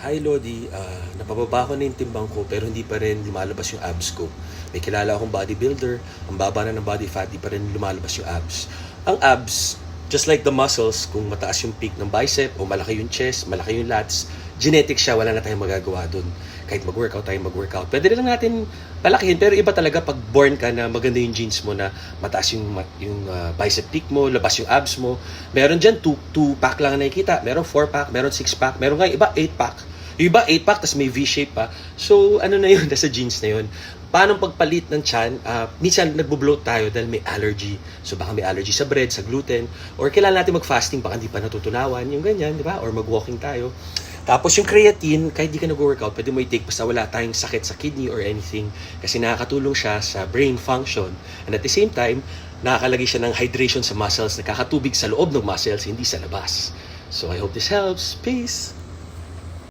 Hi Lodi, Ah, napababa ko na yung timbang ko pero hindi pa rin lumalabas yung abs ko. May kilala akong bodybuilder, ang baba na ng body fat, di pa rin lumalabas yung abs. Ang abs, just like the muscles, kung mataas yung peak ng bicep o malaki yung chest, malaki yung lats, genetic siya, wala na tayong magagawa dun. Kahit mag-workout tayo mag-workout. Pwede lang natin palakihin, pero iba talaga pag born ka na maganda yung genes mo na mataas yung, yung ah, bicep peak mo, labas yung abs mo. Meron dyan 2 pack lang na nakikita, meron 4 pack, meron 6 pack, meron nga iba 8 pack. Iba 8 pack, tas may V-shape pa. So, ano na yun, nasa genes na yun. Paano pagpalit ng chan? Ah, minsan nagbo-bloat tayo dahil may allergy. So baka may allergy sa bread, sa gluten, or kailangan natin mag-fasting baka hindi pa natutunawan, yung ganyan, di ba? Or mag-walking tayo. Tapos yung creatine, kahit di ka nag-workout, pwede mo i-take basta wala tayong sakit sa kidney or anything kasi nakakatulong siya sa brain function. And at the same time, nakakalagay siya ng hydration sa muscles, nakakatubig sa loob ng muscles, hindi sa labas. So I hope this helps. Peace!